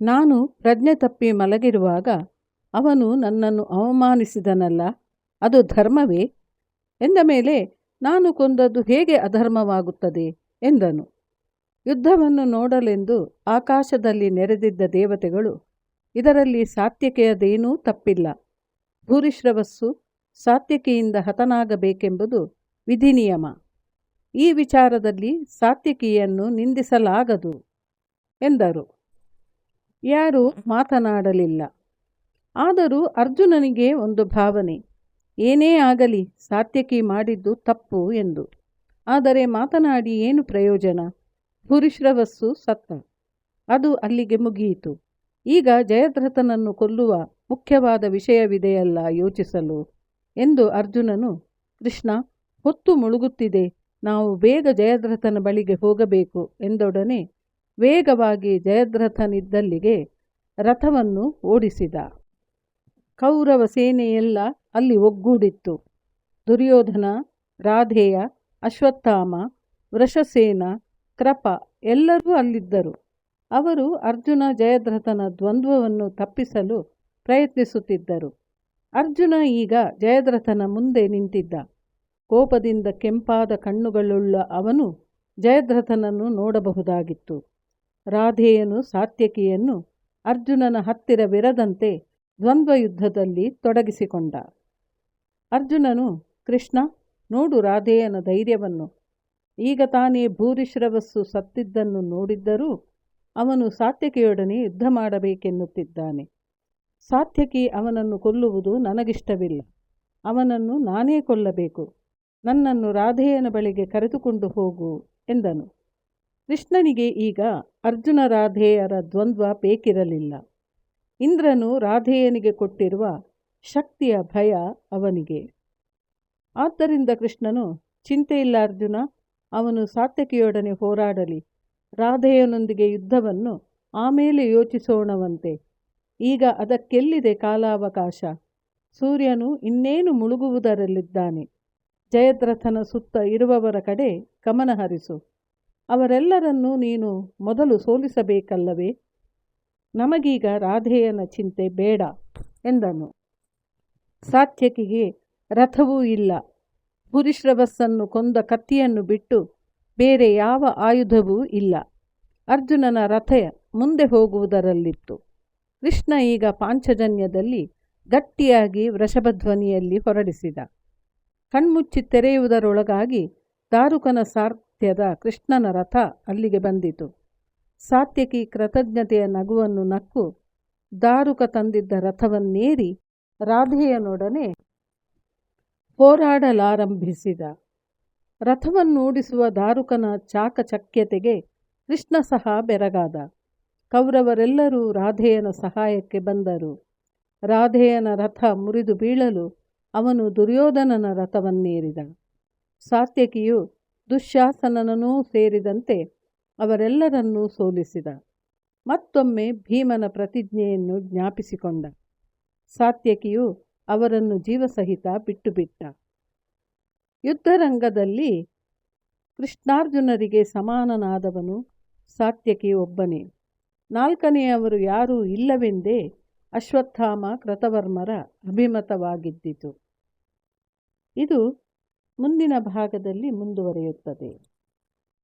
ನಾನು ಪ್ರಜ್ಞೆ ತಪ್ಪಿ ಮಲಗಿರುವಾಗ ಅವನು ನನ್ನನ್ನು ಅವಮಾನಿಸಿದನಲ್ಲ, ಅದು ಧರ್ಮವೇ? ಎಂದ ಮೇಲೆ ನಾನು ಕೊಂದದ್ದು ಹೇಗೆ ಅಧರ್ಮವಾಗುತ್ತದೆ ಎಂದನು. ಯುದ್ಧವನ್ನು ನೋಡಲೆಂದು ಆಕಾಶದಲ್ಲಿ ನೆರೆದಿದ್ದ ದೇವತೆಗಳು, ಇದರಲ್ಲಿ ಸಾತ್ಯಕೆಯದೇನೂ ತಪ್ಪಿಲ್ಲ. ಭೂರಿಶ್ರವಸ್ಸು ಸಾತ್ಯಕಿಯಿಂದ ಹತನಾಗಬೇಕೆಂಬುದು ವಿಧಿನಿಯಮ. ಈ ವಿಚಾರದಲ್ಲಿ ಸಾತ್ಯಕಿಯನ್ನು ನಿಂದಿಸಲಾಗದು ಎಂದರು. ಯಾರೂ ಮಾತನಾಡಲಿಲ್ಲ. ಆದರೂ ಅರ್ಜುನನಿಗೆ ಒಂದು ಭಾವನೆ, ಏನೇ ಆಗಲಿ ಸಾತ್ಯಕಿ ಮಾಡಿದ್ದು ತಪ್ಪು ಎಂದು. ಆದರೆ ಮಾತನಾಡಿ ಏನು ಪ್ರಯೋಜನ? ಭೂರಿಶ್ರವಸ್ಸು ಸತ್ತ. ಅದು ಅಲ್ಲಿಗೆ ಮುಗಿಯಿತು. ಈಗ ಜಯದ್ರಥನನ್ನು ಕೊಲ್ಲುವ ಮುಖ್ಯವಾದ ವಿಷಯವಿದೆಯಲ್ಲ ಯೋಚಿಸಲು? ಎಂದು ಅರ್ಜುನನು, ಕೃಷ್ಣ, ಹೊತ್ತು ಮುಳುಗುತ್ತಿದೆ, ನಾವು ಬೇಗ ಜಯದ್ರಥನ ಬಳಿಗೆ ಹೋಗಬೇಕು ಎಂದೊಡನೆ ವೇಗವಾಗಿ ಜಯದ್ರಥನಿದ್ದಲ್ಲಿಗೆ ರಥವನ್ನು ಓಡಿಸಿದ. ಕೌರವ ಸೇನೆಯೆಲ್ಲ ಅಲ್ಲಿ ಒಗ್ಗೂಡಿತ್ತು. ದುರ್ಯೋಧನ, ರಾಧೇಯ, ಅಶ್ವತ್ಥಾಮ, ವೃಷಸೇನ, ಕೃಪ ಎಲ್ಲರೂ ಅಲ್ಲಿದ್ದರು. ಅವರು ಅರ್ಜುನ ಜಯದ್ರಥನ ದ್ವಂದ್ವವನ್ನು ತಪ್ಪಿಸಲು ಪ್ರಯತ್ನಿಸುತ್ತಿದ್ದರು. ಅರ್ಜುನ ಈಗ ಜಯದ್ರಥನ ಮುಂದೆ ನಿಂತಿದ್ದ. ಕೋಪದಿಂದ ಕೆಂಪಾದ ಕಣ್ಣುಗಳುಳ್ಳ ಅವನು ಜಯದ್ರಥನನ್ನು ನೋಡಬಹುದಾಗಿತ್ತು. ರಾಧೇಯನು ಸಾತ್ಯಕಿಯನ್ನು ಅರ್ಜುನನ ಹತ್ತಿರವಿರದಂತೆ ದ್ವಂದ್ವ ಯುದ್ಧದಲ್ಲಿ ತೊಡಗಿಸಿಕೊಂಡ. ಅರ್ಜುನನು, ಕೃಷ್ಣ, ನೋಡು ರಾಧೇಯನ ಧೈರ್ಯವನ್ನು. ಈಗ ತಾನೇ ಭೂರಿಶ್ರವಸ್ಸು ಸತ್ತಿದ್ದನ್ನು ನೋಡಿದ್ದರೂ ಅವನು ಸಾತ್ಯಕಿಯೊಡನೆ ಯುದ್ಧ ಮಾಡಬೇಕೆನ್ನುತ್ತಿದ್ದಾನೆ. ಸಾತ್ಯಕಿ ಅವನನ್ನು ಕೊಲ್ಲುವುದು ನನಗಿಷ್ಟವಿಲ್ಲ. ಅವನನ್ನು ನಾನೇ ಕೊಲ್ಲಬೇಕು. ನನ್ನನ್ನು ರಾಧೆಯನ ಬಳಿಗೆ ಕರೆದುಕೊಂಡು ಹೋಗು ಎಂದನು. ಕೃಷ್ಣನಿಗೆ ಈಗ ಅರ್ಜುನ ರಾಧೇಯರ ದ್ವಂದ್ವ ಬೇಕಿರಲಿಲ್ಲ. ಇಂದ್ರನು ರಾಧೇಯನಿಗೆ ಕೊಟ್ಟಿರುವ ಶಕ್ತಿಯ ಭಯ ಅವನಿಗೆ. ಆದ್ದರಿಂದ ಕೃಷ್ಣನು ಚಿಂತೆಯಿಲ್ಲ ಅರ್ಜುನ, ಅವನು ಸಾತ್ಯಕಿಯೊಡನೆ ಹೋರಾಡಲಿ. ರಾಧೆಯನೊಂದಿಗೆ ಯುದ್ಧವನ್ನು ಆಮೇಲೆ ಯೋಚಿಸೋಣವಂತೆ. ಈಗ ಅದಕ್ಕೆಲ್ಲಿದೆ ಕಾಲಾವಕಾಶ? ಸೂರ್ಯನು ಇನ್ನೇನು ಮುಳುಗುವುದರಲ್ಲಿದ್ದಾನೆ? ಜಯದ್ರಥನ ಸುತ್ತ ಇರುವವರ ಕಡೆ ಗಮನ ಹರಿಸು ಅವರೆಲ್ಲರನ್ನೂ ನೀನು ಮೊದಲು ಸೋಲಿಸಬೇಕಲ್ಲವೇ? ನಮಗೀಗ ರಾಧೆಯನ ಚಿಂತೆ ಬೇಡ ಎಂದನು. ಸಾತ್ಯಕಿಗೆ ರಥವೂ ಇಲ್ಲ. ಪುರಿಶ್ರವಸ್ಸನ್ನು ಕೊಂದ ಕತ್ತಿಯನ್ನು ಬಿಟ್ಟು ಬೇರೆ ಯಾವ ಆಯುಧವೂ ಇಲ್ಲ. ಅರ್ಜುನನ ರಥ ಮುಂದೆ ಹೋಗುವುದರಲ್ಲಿತ್ತು. ಕೃಷ್ಣ ಈಗ ಪಾಂಚಜನ್ಯದಲ್ಲಿ ಗಟ್ಟಿಯಾಗಿ ವೃಷಭಧ್ವನಿಯಲ್ಲಿ ಹೊರಡಿಸಿದ. ಕಣ್ಮುಚ್ಚಿ ತೆರೆಯುವುದರೊಳಗಾಗಿ ದಾರುಕನ ಸಾರ್ಥ್ಯದ ಕೃಷ್ಣನ ರಥ ಅಲ್ಲಿಗೆ ಬಂದಿತು. ಸಾತ್ಯಕಿ ಕೃತಜ್ಞತೆಯ ನಗುವನ್ನು ನಕ್ಕು ದಾರುಕ ತಂದಿದ್ದ ರಥವನ್ನೇರಿ ರಾಧೆಯನೊಡನೆ ಹೋರಾಡಲಾರಂಭಿಸಿದ. ರಥವನ್ನೂಡಿಸುವ ದಾರುಕನ ಚಾಕಚಕ್ಯತೆಗೆ ಕೃಷ್ಣ ಸಹ ಬೆರಗಾದ. ಕೌರವರೆಲ್ಲರೂ ರಾಧೆಯನ ಸಹಾಯಕ್ಕೆ ಬಂದರು. ರಾಧೆಯನ ರಥ ಮುರಿದು ಬೀಳಲು ಅವನು ದುರ್ಯೋಧನನ ರಥವನ್ನೇರಿದ. ಸಾತ್ಯಕಿಯು ದುಶ್ಯಾಸನನೂ ಸೇರಿದಂತೆ ಅವರೆಲ್ಲರನ್ನೂ ಸೋಲಿಸಿದ. ಮತ್ತೊಮ್ಮೆ ಭೀಮನ ಪ್ರತಿಜ್ಞೆಯನ್ನು ಜ್ಞಾಪಿಸಿಕೊಂಡ. ಸಾತ್ಯಕಿಯು ಅವರನ್ನು ಜೀವಸಹಿತ ಬಿಟ್ಟುಬಿಟ್ಟ. ಯುದ್ಧರಂಗದಲ್ಲಿ ಕೃಷ್ಣಾರ್ಜುನರಿಗೆ ಸಮಾನನಾದವನು ಸಾತ್ಯಕಿ ಒಬ್ಬನೇ. ನಾಲ್ಕನೆಯವರು ಯಾರೂ ಇಲ್ಲವೆಂದೇ ಅಶ್ವತ್ಥಾಮ ಕೃತವರ್ಮರ ಅಭಿಮತವಾಗಿದ್ದಿತು. ಇದು ಮುಂದಿನ ಭಾಗದಲ್ಲಿ ಮುಂದುವರಿಯುತ್ತದೆ.